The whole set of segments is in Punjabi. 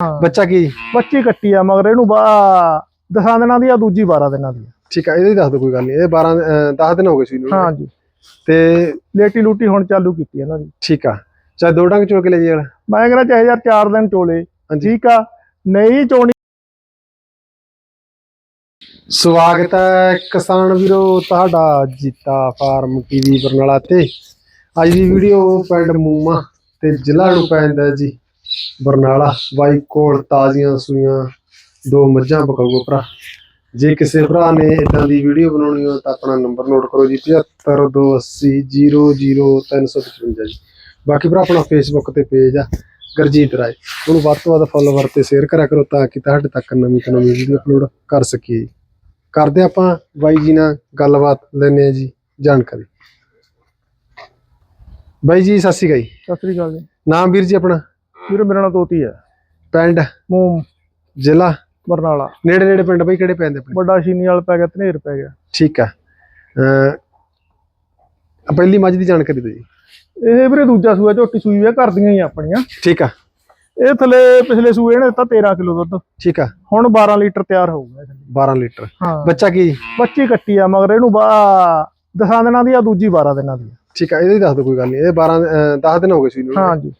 ਹਾਂ। ਬੱਚਾ ਕੀ? ਬੱਚੀ ਕੱਟੀ ਆ ਮਗਰ ਇਹਨੂੰ ਬਾ ਦਸਾਂ ਦਿਨਾਂ ਦੀ ਆ ਦੂਜੀ 12 ਦਿਨਾਂ ਦੀ ਆ। ਠੀਕ ਆ ਇਹਦੇ ਦੱਸ ਦੋ ਕੋਈ ਗੱਲ ਨਹੀਂ ਇਹ 12 10 ਦਿਨ ਹੋ ਗਏ ਸੀ ਇਹਨੂੰ। ਹਾਂ ਜੀ। ਤੇ ਲੇਟੀ ਲੂਟੀ ਹੁਣ ਚਾਲੂ ਕੀਤੀ ਇਹਨਾਂ ਦੀ। ਠੀਕ ਆ ਚਾਹੇ ਦੋ ਡੰਗ ਚੋ ਕੇ ਲੈ ਜੀ ਵਾਲਾ ਮੈਂ ਕਹਿੰਦਾ ਚਾਹੇ ਯਾਰ 4 ਦਿਨ ਚੋਲੇ। ਹਾਂਜੀ। ਠੀਕ ਆ ਨਹੀਂ ਚੋਣੀ। ਸਵਾਗਤ ਹੈ ਕਿਸਾਨ ਵੀਰੋ ਤੁਹਾਡਾ ਜੀਤਾ ਫਾਰਮ ਟੀਵੀ ਬਰਨਾਲਾ ਤੇ। ਅੱਜ ਦੀ ਵੀਡੀਓ ਪਿੰਡ ਮੂਮਾ ਤੇ ਜ਼ਿਲ੍ਹਾ ਨੂੰ ਪੈਂਦਾ ਜੀ। ਬਰਨਾਲਾ ਬਾਈ ਕੋਲ ਤਾਜ਼ੀਆਂ ਸੂਈਆਂ ਦੋ ਮੱਝਾਂ ਪਕਾਊਗਾ ਭਰਾ। ਜੇ ਕਿਸੇ ਭਰਾ ਨੇ ਇਦਾਂ ਦੀ ਵੀਡੀਓ ਬਣਾਉਣੀ ਹੋ ਤਾਂ ਆਪਣਾ ਨੰਬਰ ਨੋਟ ਕਰੋ ਜੀ 7528000355 ਜੀ। ਬਾਕੀ ਭਰਾ ਆਪਣਾ ਫੇਸਬੁੱਕ ਤੇ ਪੇਜ ਆ ਗਰਜੀਤ ਰਾਏ। ਉਹਨੂੰ ਵੱਧ ਤੋਂ ਵੱਧ ਫੋਲੋਵਰ ਤੇ ਸ਼ੇਅਰ ਕਰਿਆ ਕਰੋ ਤਾਂ ਕਿ ਤੁਹਾਡੇ ਤੱਕ ਨਵੀਂ ਤੋਂ ਨਵੀਂ ਵੀਡੀਓ ਅਪਲੋਡ ਕਰ ਸਕੀਏ। ਕਰਦੇ ਆਪਾਂ ਬਾਈ ਜੀ ਨਾਲ ਗੱਲਬਾਤ ਲੈਣੇ ਆ ਜੀ ਜਾਣਕਾਰੀ। ਬਾਈ ਜੀ ਸਤਿ ਸ਼੍ਰੀ ਅਕਾਲ ਜੀ। ਸਤਿ ਸ੍ਰੀ ਅਕਾਲ ਜੀ। ਨਾਮ ਵੀਰ ਜੀ ਆਪਣਾ? ਵੀਰ ਮੇਰਾ ਨਾਮ ਤੋਤੀ ਹੈ। ਪਿੰਡ? ਮੂਮ ਜ਼ਿਲ੍ਹਾ? ਬਰਨਾਲਾ। ਨੇੜੇ ਨੇੜੇ ਪਿੰਡ ਬਾਈ ਕਿਹੜੇ ਪੈਂਦੇ ਆਪਣੇ ਵੱਡਾ ਸ਼ੀਨੀ ਵਾਲ ਪੈ ਗਿਆ ਧਨੇਰ ਪੈ ਗਿਆ। ਠੀਕ ਆ ਅਹ ਪਹਿਲੀ ਮੱਝ ਦੀ ਜਾਣਕਾਰੀ ਦਿਓ ਜੀ। ਇਹ ਵੀਰੇ ਦੂਜਾ ਸੂਆ ਝੋਟੀ ਸੂਈ ਆ ਘਰ ਦੀਆਂ ਹੀ ਆਪਣੀਆਂ। ਠੀਕ ਆ। ਇਹ ਥੱਲੇ ਪਿਛਲੇ ਸੂਏ ਨੇ ਦਿੱਤਾ 13 ਕਿਲੋ ਦੁੱਧ। ਠੀਕ ਆ। ਹੁਣ 12 ਲੀਟਰ ਤਿਆਰ ਹੋਊਗਾ ਇਹ ਥੱਲੇ। 12 ਲੀਟਰ। ਹਾਂ। ਬੱਚਾ ਕੀ? ਬੱਚੀ ਕੱਟੀ ਆ ਮਗਰ ਇਹਨੂੰ ਬਾ ਦਸਾਂ ਦਿਨਾਂ ਦੀ ਆ ਦੂਜੀ 12 ਦਿਨਾਂ ਦੀ। ਠੀਕ ਆ ਇਹਦੇ ਦੱਸ ਦਿਓ ਕੋਈ ਗੱਲ ਨਹੀਂ। ਇਹ 12 ਅਹ 10 ਦਿਨ ਹੋ ਗਏ ਸੀ ਇਹਨੂੰ। ਹਾਂ ਜੀ।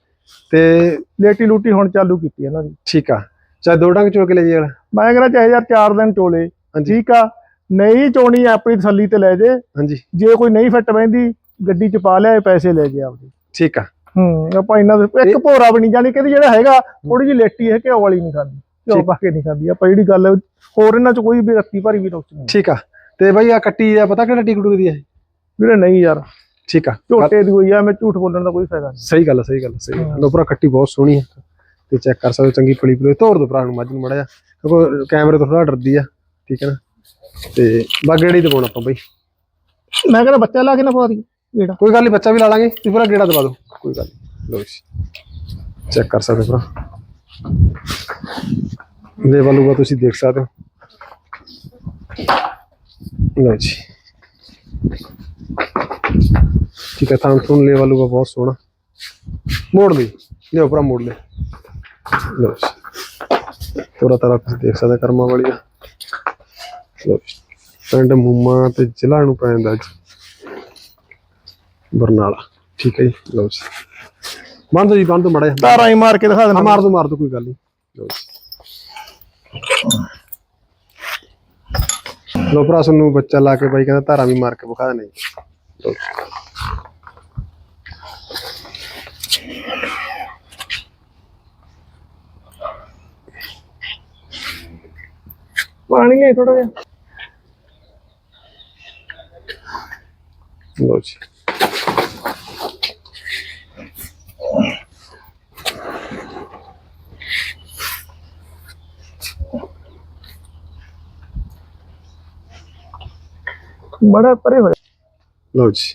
ਤੇ ਲੇਟੀ ਲੂਟੀ ਹੁਣ ਚਾਲੂ ਕੀਤੀ ਇਹਨਾਂ ਦੀ। ਠੀਕ ਆ। ਚਾਹੇ ਦੋ ਡੰਗ ਚੋ ਕੇ ਲੈ ਜੀ ਵਾਲਾ ਮੈਂ ਕਹਿੰਦਾ ਚਾਹੇ ਯਾਰ 4 ਦਿਨ ਚੋਲੇ। ਹਾਂਜੀ। ਠੀਕ ਆ। ਨਹੀਂ ਚੋਣੀ ਆਪਣੀ ਤਸੱਲੀ ਤੇ ਲੈ ਜੇ। ਹਾਂਜੀ। ਜੇ ਕੋਈ ਨਹੀਂ ਫਿੱਟ ਬੈਂਦੀ ਗੱਡੀ ਚ ਪਾ ਲਿਆ ਪੈਸੇ ਲੈ ਜੇ ਆਪਦੇ। ਠੀਕ ਆ। ਹੂੰ ਆਪਾਂ ਇਹਨਾਂ ਦੇ ਇੱਕ ਭੋਰਾ ਵੀ ਨਹੀਂ ਜਾਣੀ ਕਿ ਜਿਹੜਾ ਹੈਗਾ ਥੋੜੀ ਜਿਹੀ ਲੇਟੀ ਹੈ ਘਿਓ ਵਾਲੀ ਨਹੀਂ ਖਾਂਦੀ। ਘਿਓ ਠੀਕ। ਪਾ ਕੇ ਨਹੀਂ ਖਾਂਦੀ। ਆਪਾਂ ਜਿਹੜੀ ਗੱਲ ਹੋਰ ਇਹਨਾਂ ਚ ਕੋਈ ਵੀ ਰੱਤੀ ਭਾਰੀ ਵੀ ਰੁਕਸ ਨਹੀਂ। ਠੀਕ ਆ। ਤੇ ਬਾਈ ਆ ਕੱਟੀ ਆ ਪਤਾ ਕਿਹੜਾ ਟਿਕਟੂ ਦੀ ਹੈ ਵੀਰੇ ਨਹੀਂ ਯਾਰ। ਠੀਕ ਆ। ਝੋਟੇ ਦੀ ਹੋਈ ਆ ਮੈਂ ਝੂਠ ਬੋਲਣ ਦਾ ਕੋਈ ਫਾਇਦਾ ਨਹੀਂ। ਸਹੀ ਗੱਲ ਆ, ਸਹੀ ਗੱਲ ਆ, ਸਹੀ ਹਾਂ। ਲੋ ਭਰਾ ਕੱਟੀ ਬਹੁਤ ਸੋਹਣੀ ਆ। ਤੇ ਚੈੱਕ ਕਰ ਸਕਦੇ ਹੋ ਚੰਗੀ ਪਲੀ ਪਲੀ ਤੋੜ ਦੋ ਭਰਾ ਨੂੰ ਮੱਝ ਨੂੰ ਮੜਾ ਜਾ ਕਿਉਂਕਿ ਕੈਮਰੇ ਤੋਂ ਥੋੜਾ ਡਰਦੀ ਆ ਠੀਕ ਹੈ ਨਾ? ਤੇ ਬਾਗੇੜੀ ਤੇ ਪਾਉਣਾ ਆਪਾਂ ਬਈ। ਮੈਂ ਕਹਿੰਦਾ ਬੱਚਾ ਲਾ ਕੇ ਨਾ ਪਾ ਦੀ ਜਿਹੜਾ ਕੋਈ ਗੱਲ ਨਹੀਂ ਬੱਚਾ ਵੀ ਲਾ ਲਾਂਗੇ। ਤੁਸੀਂ ਪੂਰਾ ਗੇੜਾ ਦਵਾ ਦਿਓ। ਕੋਈ ਗੱਲ ਨਹੀਂ ਲੋ ਜੀ। ਚੈੱਕ ਕਰ ਸਕਦੇ ਹੋ ਭਰਾ। ਲੈ ਵਾਲੂਗਾ ਤੁਸੀਂ ਦੇਖ ਸਕਦੇ ਹੋ। ਲੋ ਜੀ। ਠੀਕ ਹੈ ਤਾਂ ਤੁਹਾਨੂੰ ਲੈ ਵਾਲੂਗਾ ਬਹੁਤ ਸੋਹਣਾ। ਮੋੜ ਲਈ। ਲਿਓ ਭਰਾ ਮੋੜ ਲੈ ਲੋ ਪੂਰਾ ਤਰ੍ਹਾਂ ਤੁਸੀਂ ਦੇਖ ਸਕਦੇ ਕਰਮਾਂ ਵਾਲੀ ਦਾ ਲੋ ਪਿੰਡ ਮੂਮਾ ਤੇ ਜ਼ਿਲ੍ਹਾ ਨੂੰ ਪੈਂਦਾ ਜੀ। ਬਰਨਾਲਾ। ਠੀਕ ਹੈ ਜੀ। ਲਓ ਜੀ। ਬੰਦ ਦੋ ਜੀ ਬੰਦ ਮੜਾ ਤਾਰਾਂ ਹੀ ਮਾਰ ਕੇ ਦਿਖਾ ਦੇਣਾ ਮਾਰ ਦੋ ਮਾਰ ਦੋ ਕੋਈ ਗੱਲ ਨਹੀਂ। ਲਓ ਜੀ। ਲੋ ਭਰਾ ਨੂੰ ਬੱਚਾ ਲਾ ਕੇ ਬਾਈ ਕਹਿੰਦਾ ਧਾਰਾਂ ਵੀ ਮਾਰ ਕੇ ਵਿਖਾ ਦੇਣੇ। ਪਾਣੀ ਹੈ ਥੋੜਾ ਜਿਹਾ। ਲਓ ਜੀ। ਮੜਾ ਪਰੇ ਹੋ ਲਓ ਜੀ।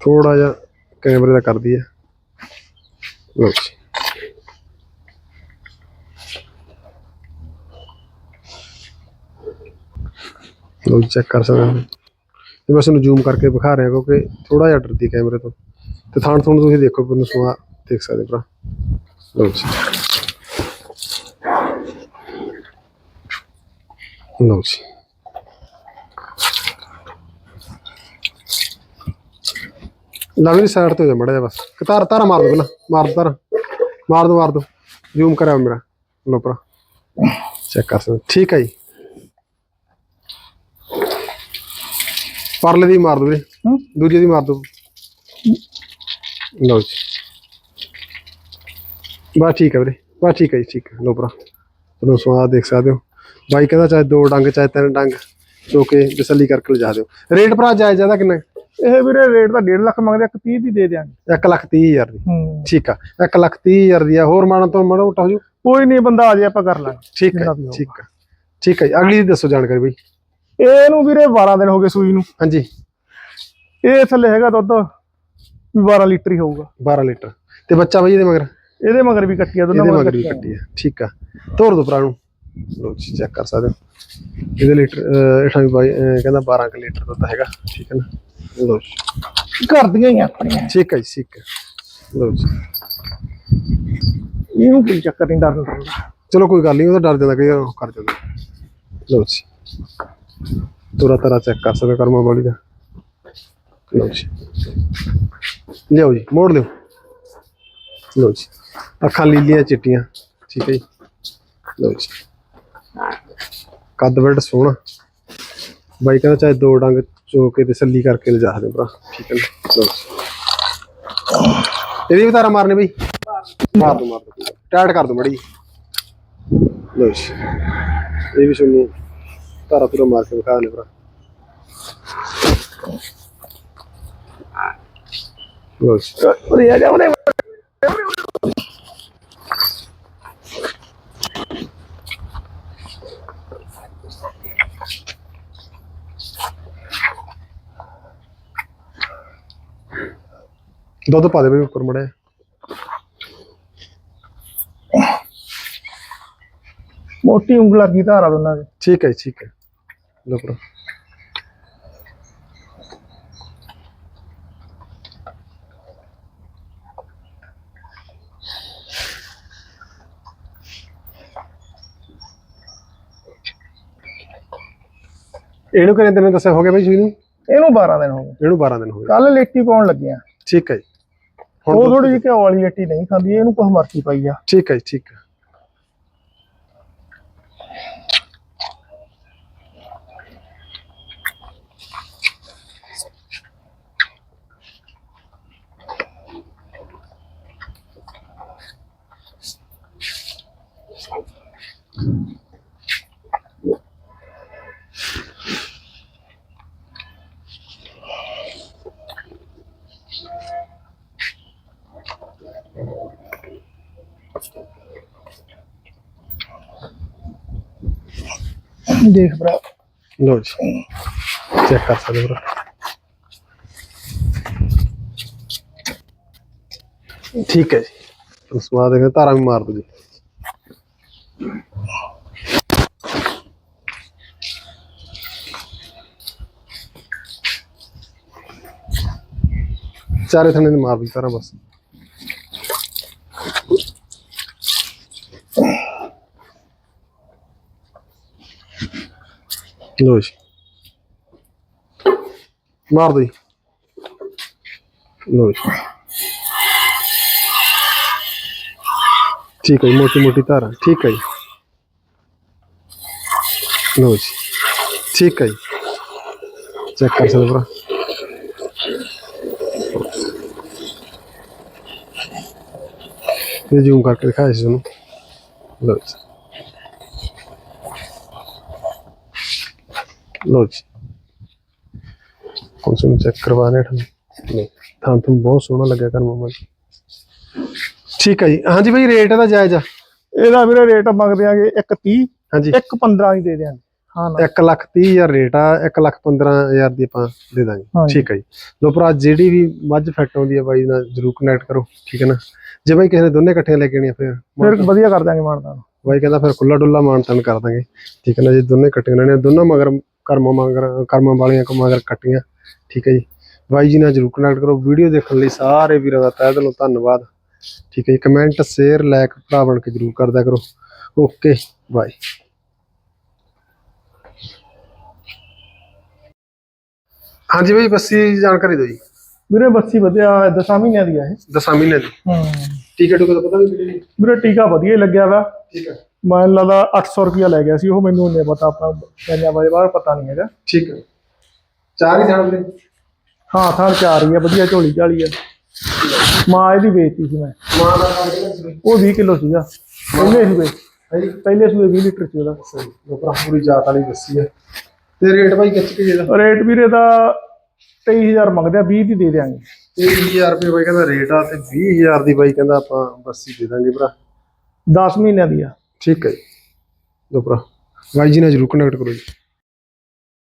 ਥੋੜਾ ਜਿਹਾ ਕੈਮਰੇ ਦਾ ਕਰਦੀ ਹੈ। ਲਓ ਜੀ। ਲਓ ਚੈੱਕ ਕਰ ਸਕਦੇ ਹੋ। ਇਹ ਮੈਂ ਤੁਹਾਨੂੰ ਜ਼ੂਮ ਕਰਕੇ ਵਿਖਾ ਰਿਹਾ ਕਿਉਂਕਿ ਥੋੜਾ ਜਿਹਾ ਡਰਦੀ ਕੈਮਰੇ ਤੋਂ। ਤੇ ਥਾਣ ਥੁਣ ਤੁਸੀਂ ਦੇਖੋ, ਮੈਨੂੰ ਸੁਆ ਦੇਖ ਸਕਦੇ ਭਰਾ। ਲਓ ਜੀ। ਲਓ ਜੀ। ਲਵੀ ਸਾਈਡ ਤੇ ਹੋ ਜਾ ਮੜਾ ਜਾ ਬਸ। ਕਿ ਤਾਰ ਮਾਰ ਦੋ ਪਹਿਲਾਂ। ਮਾਰ ਦੋ ਤਾਰਾ ਮਾਰ ਦੋ ਮਾਰ ਦੋ। ਜ਼ੂਮ ਕਰਿਆ ਮੇਰਾ। ਲੋ ਭਰਾ। ਚੈੱਕ ਕਰ ਸਕਦੇ ਠੀਕ ਹੈ ਜੀ। ਪਰਲੇ ਦੀ ਮਾਰ ਦੋ ਵੀਰੇ। ਹੂੰ। ਦੂਜੇ ਦੀ ਮਾਰ ਦੋ। ਲਓ ਜੀ। ਬਸ ਠੀਕ ਹੈ ਵੀਰੇ। ਬਸ ਠੀਕ ਹੈ ਜੀ ਠੀਕ ਹੈ ਲੋ ਭਰਾ। ਤੁਹਾਨੂੰ ਸਵਾਦ ਦੇਖ ਸਕਦੇ ਹੋ। ਬਾਈ ਕਹਿੰਦਾ ਚਾਹੇ ਦੋ ਡੰਗ ਚਾਹੇ ਤਿੰਨ ਡੰਗ ਚੋ ਕੇ ਤਸੱਲੀ ਕਰਕੇ ਲਿਜਾ ਦਿਓ। ਰੇਟ ਭਰਾ ਜਾਇਜ਼ ਜ਼ਿਆਦਾ ਕਿੰਨਾ? ਇਹ ਵੀਰੇ ਰੇਟ ਤਾਂ 1.5 ਲੱਖ ਮੰਗਦੇ ਇੱਕ 30 ਦੀ ਦੇ ਦਿਆਂਗੇ। 1 ਲੱਖ ਤੀਹ ਹਜ਼ਾਰ ਦੀ। ਹੂੰ। ਠੀਕ ਆ। 1 ਲੱਖ ਤੀਹ ਹਜ਼ਾਰ ਦੀ ਆ। ਹੋਰ ਮਾਣਾ ਤੋਂ ਮਾੜਾ ਹੋ ਜੂ। ਕੋਈ ਨਹੀਂ ਬੰਦਾ ਆ ਜੇ ਆਪਾਂ ਕਰ ਲਾਂਗੇ। ਠੀਕ ਹੈ। ਠੀਕ ਆ। ਠੀਕ ਹੈ ਜੀ, ਅਗਲੀ ਦੀ ਦੱਸੋ ਜਾਣਕਾਰੀ ਬਈ। ਇਹਨੂੰ ਵੀਰੇ 12 ਦਿਨ ਹੋ ਗਏ ਸੂਈ ਨੂੰ। ਹਾਂਜੀ। ਇਹ ਥੱਲੇ ਹੈਗਾ ਦੁੱਧ ਵੀ 12 ਲੀਟਰ ਹੀ ਹੋਊਗਾ। 12 ਲੀਟਰ। ਤੇ ਬੱਚਾ ਬਈ ਇਹਦੇ ਮਗਰ? ਇਹਦੇ ਮਗਰ ਵੀ ਕੱਟੀ ਆ ਦੋਨਾਂ ਇਹਦੇ ਮਗਰ ਵੀ ਕੱਟੀ ਆ। ਠੀਕ ਆ। ਤੋਰ ਦੋ ਭਰਾ ਨੂੰ। ਲੋ ਜੀ ਚੈੱਕ ਕਰ ਸਕਦੇ ਹੋ। ਇਹਦੇ ਲੀਟਰ ਹੇਠਾਂ ਵੀ ਬਾਈ ਕਹਿੰਦਾ 12 ਕੁ ਲੀਟਰ ਦੁੱਧ ਹੈਗਾ। ਠੀਕ ਹੈ ਨਾ? ਲੋ ਜੀ। ਦੀਆਂ ਹੀ ਆਪਣੀਆਂ। ਠੀਕ ਹੈ ਜੀ ਠੀਕ ਹੈ ਲੋ ਜੀ। ਇਹਨੂੰ ਕੋਈ ਚੱਕਰ ਨਹੀਂ ਡਰਨ ਚਲੋ ਕੋਈ ਗੱਲ ਨਹੀਂ ਉਹਦਾ ਡਰ ਜਾਂਦਾ ਕਈ ਉਹ ਕਰ ਜਾਂਦਾ ਲਓ ਜੀ। ਤੋਰਾ ਤਰਾ ਚੈੱਕ ਕਰ ਸਕਦੇ ਕਰਮਾ ਵਾਲੀ ਦਾ ਲਓ ਜੀ ਲਿਓ ਜੀ ਮੋੜ ਲਿਓ ਲਓ ਜੀ ਅੱਖਾਂ ਲੀਲੀਆਂ ਚਿੱਟੀਆਂ ਠੀਕ ਹੈ ਜੀ ਲਓ ਜੀ ਕੱਦ ਵੱਡ ਸੋਹਣਾ ਬਾਈ ਕਹਿੰਦਾ ਚਾਹੇ ਦੋ ਡੰਗ ਚੋ ਕੇ ਤਸੱਲੀ ਕਰਕੇ ਲਿਜਾ ਦੇ ਭਰਾ ਠੀਕ ਹੈ ਲਓ ਇਹਦੀ ਵੀ ਤਾਰਾ ਮਾਰਨੇ ਬਈ ਮਾਰ ਦੋ ਮਾਰ ਦੋ ਟਾਈਟ ਕਰ ਦੋ ਮੜੀ ਲਓ ਜੀ ਇਹ ਵੀ ਤੁਹਾਨੂੰ ਤਾਰਾ ਪੂਰਾ ਮਾਰ ਕੇ ਵਿਖਾ ਲੈ ਭਰਾ ਜੀ ਉਰੇ ਆ ਜਾ ਉਰੇ ਦੁੱਧ ਪਾ ਦੇ ਬਈ ਉੱਪਰ ਮੜਿਆ ਮੋਟੀ ਉਂਗਲਾਂ ਕੀ ਧਾਰਾ ਦੋਨਾਂ ਦੇ। ਠੀਕ ਹੈ ਠੀਕ ਹੈ। ਲਓ ਭਰਾ। ਇਹਨੂੰ ਕਿੰਨੇ ਦਿਨ ਦੱਸਿਆ ਹੋ ਗਿਆ ਬਈ ਜੀ ਨੂੰ ਇਹਨੂੰ 12 ਦਿਨ ਹੋ ਗਏ। ਇਹਨੂੰ 12 ਦਿਨ ਹੋ ਗਏ। ਕੱਲ ਲੇਟੀ ਪਾਉਣ ਲੱਗੇ ਆ ਠੀਕ ਹੈ ਜੀ। ਉਹ ਥੋੜੀ ਜਿਹੀ ਘਿਓ ਵਾਲੀ ਲੇਟੀ ਨਹੀਂ ਖਾਂਦੀ ਇਹਨੂੰ ਕੁਛ ਮਰਜ਼ੀ ਪਾਈ ਆ। ਠੀਕ ਹੈ ਜੀ ਠੀਕ ਹੈ। ਦੇਖ ਭਰਾ। ਲਓ ਜੀ। ਚੈੱਕ ਕਰ ਸਕਦੇ ਭਰਾ। ਠੀਕ ਹੈ ਜੀ। ਉਸ ਬਾਅਦ ਇਹ ਧਾਰਾ ਵੀ ਮਾਰ ਦੋ ਜੀ ਚਾਰੇ ਥਣੇ ਨੇ ਮਾਰ ਦਿੱਤਾ ਰਾ ਬਸ। ਲੋ ਜੀ। ਮਾਰ ਦੋ ਜੀ। ਲੋ ਜੀ। ਠੀਕ ਹੈ ਜੀ, ਮੋਟੀ ਮੋਟੀ ਧਾਰਾਂ। ਠੀਕ ਹੈ ਜੀ। ਲੋ ਜੀ। ਠੀਕ ਹੈ ਜੀ। ਚੈੱਕ ਕਰ ਸਕਦੇ ਭਰਾ। ਇਹ ਜ਼ੂਮ ਕਰਕੇ ਦਿਖਾਇਆ ਸੀ ਤੁਹਾਨੂੰ। ਲੋ ਜੀ। ਲੋ ਜੀ। ਕੌਣ ਸੇ ਚੈੱਕ ਕਰਵਾਣੇ ਠੰਡ ਨਹੀਂ। ਥਾਂ ਤੁਹਾਨੂੰ ਬਹੁਤ ਸੋਹਣਾ ਲੱਗਿਆ ਕਰ ਮਾਮਾ ਜੀ। ਠੀਕ ਹੈ ਜੀ। ਹਾਂਜੀ ਭਾਈ ਰੇਟ ਇਹਦਾ ਜਾਇਜ਼ ਆ? ਇਹਦਾ ਵੀਰੇ ਰੇਟ ਮੰਗਦੇ ਆਂਗੇ 130 ਹਾਂਜੀ। 115 ਹੀ ਦੇ ਦਿਆਂਗੇ। ਹਾਂ ਨਾ। 1 ਲੱਖ 30 ਹਜ਼ਾਰ ਰੇਟ ਆ 1 ਲੱਖ 15 ਹਜ਼ਾਰ ਦੀ ਆਪਾਂ ਦੇ ਦਾਂਗੇ। ਠੀਕ ਹੈ ਜੀ। ਲੋ ਭਰਾ ਜਿਹੜੀ ਵੀ ਮੱਝ ਫੈਟ ਆਉਂਦੀ ਹੈ ਬਾਈ ਨਾਲ ਜਰੂਰ ਕਨੈਕਟ ਕਰੋ। ਠੀਕ ਹੈ ਨਾ? ਜੇ ਬਾਈ ਕਿਸੇ ਨੇ ਦੋਨੇ ਇਕੱਠੀਆਂ ਲੈ ਕੇ ਆਣੀਆਂ ਫਿਰ ਫਿਰ ਵਧੀਆ ਕਰ ਦਾਂਗੇ ਮਾਨਦਾਨ ਬਾਈ ਕਹਿੰਦਾ ਫਿਰ ਖੁੱਲਾ ਡੁੱਲਾ ਮਾਨ ਤਾਨ ਕਰ ਦਾਂਗੇ। ਠੀਕ ਹੈ ਨਾ ਜੇ ਦੋਨੇ ਇਕੱਠੀਆਂ ਲੈਣੀਆਂ ਦੋਨੋਂ ਮਗਰ ਕਰਮਾਂ ਮਗਰ ਕਰਮਾਂ ਵਾਲੀਆਂ ਕੋ ਮਗਰ ਕੱਟੀਆਂ। ਠੀਕ ਹੈ ਜੀ। ਬਾਈ ਜੀ ਨਾਲ ਜਰੂਰ ਕਨੈਕਟ ਕਰੋ। ਵੀਡੀਓ ਦੇਖਣ ਲਈ ਸਾਰੇ ਵੀਰਾਂ ਦਾ ਤਹਿ ਦਿਲੋਂ ਧੰਨਵਾਦ। ਠੀਕ ਹੈ ਜੀ। ਕਮੈਂਟ ਸ਼ੇਅਰ ਲਾਈਕ ਭਰਾ ਬਣ ਕੇ ਜਰੂਰ ਕਰਦਿਆ ਕਰੋ। ਓਕੇ ਬਾਏ ਹਾਂਜੀ ਬਾਈ ਬੱਸੀ ਜਾਣਕਾਰੀ ਦਿਓ ਜੀ। ਵੀਰੇ ਬੱਸੀ ਵਧੀਆ ਦਸਾਂ ਮਹੀਨਿਆਂ ਦੀ ਇਹ। ਦਸਾਂ ਮਹੀਨੇ ਦੀ। ਹੂੰ। ਟਿਕਟ ਦਾ ਪਤਾ ਨਹੀਂ ਕਿਹੜੀ ਵੀਰੇ ਟੀਕਾ ਵਧੀਆ ਹੀ ਲੱਗਿਆ ਵਾ। ਠੀਕ ਹੈ। ਮੈਨੂੰ ਲੱਗਦਾ 800 ਰੁਪਿਆ ਲੈ ਗਿਆ ਸੀ ਉਹ ਮੈਨੂੰ ਨਹੀਂ ਪਤਾ ਆਪਣਾ ਪੰਜਾਂ ਵਜੇ ਬਾਅਦ ਪਤਾ ਨਹੀਂ ਹੈਗਾ। ਠੀਕ ਹੈ। ਚਾਰ ਹੀ ਜਾਣਦੇ ਹਾਂ ਥਾਂ ਚਾਰ ਹੀ ਆ ਵਧੀਆ ਝੋਲੀ ਝਾਲੀ ਆ। ਮਾਂ ਇਹਦੀ ਵੇਚਤੀ ਸੀ ਮੈਂ। ਮਾਂ ਦਾ ਸੀ? ਉਹ 20 ਕਿਲੋ ਸੀਗਾ। ਪਹਿਲੇ ਸੂਏ। ਪਹਿਲੇ ਸੂਏ 20 ਲੀਟਰ ਸੀ ਉਹਦਾ। ਸਹੀ। ਲੋਕਰਾ ਪੂਰੀ ਜਾਤ ਵਾਲੀ ਦੱਸੀ ਹੈ ਤੇ ਰੇਟ ਭਾਈ ਕਿੱਚ ਕੇ ਜਿਹਦਾ ਰੇਟ ਵੀਰੇ ਦਾ 23000 ਮੰਗਦੇ ਆ 20 ਦੀ ਦੇ ਦਿਆਂਗੇ। 20000 ਰੁਪਏ ਬਾਈ ਕਹਿੰਦਾ ਰੇਟ ਆ ਤੇ 20000 ਦੀ ਬਾਈ ਕਹਿੰਦਾ ਆਪਾਂ ਬੱਸੀ ਦੇ ਦਾਂਗੇ ਭਰਾ। 10 ਮਹੀਨਿਆਂ ਦੀ ਆ। ਠੀਕ ਹੈ ਜੀ। ਲੋ ਭਰਾ ਬਾਈ ਜੀ ਨਾਲ ਜਰੂਰ ਕਨੈਕਟ ਕਰੋ ਜੀ।